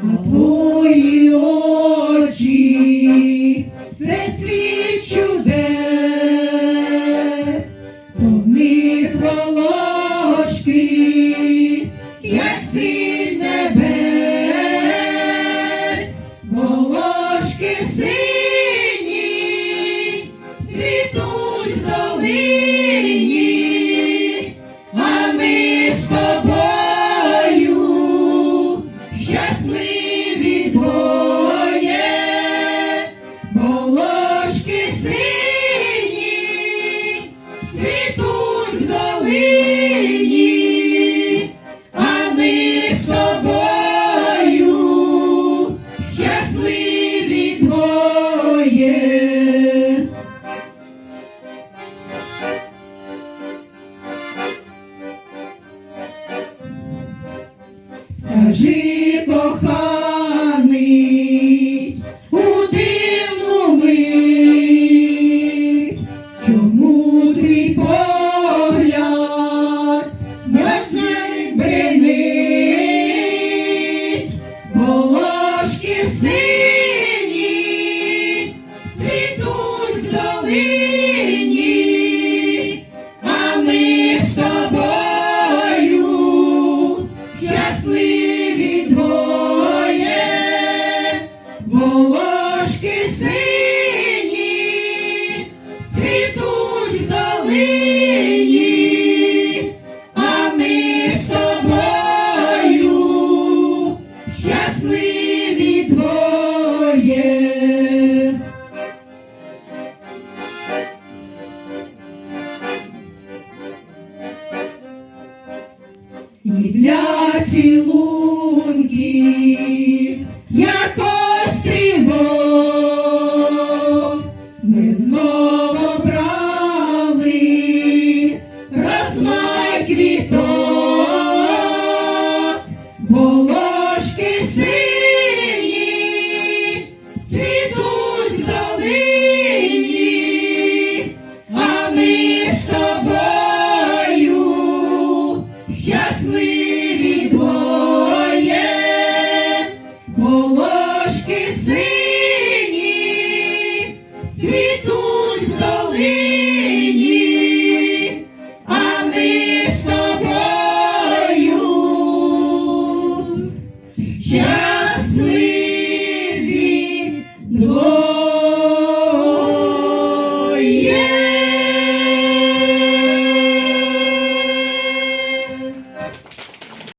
Твої очі, це світ чудес, то в них волошки, як сіль небес, волошки сині, цвітуть в долині, волошки сині, цвітуть в долині, а ми з тобою щасливі двоє. Скажи, коханий, сині, цвітуть в долині, а ми з тобою щасливі для цілунків, як острівок, ми знову брали розмай квіток, Цвіту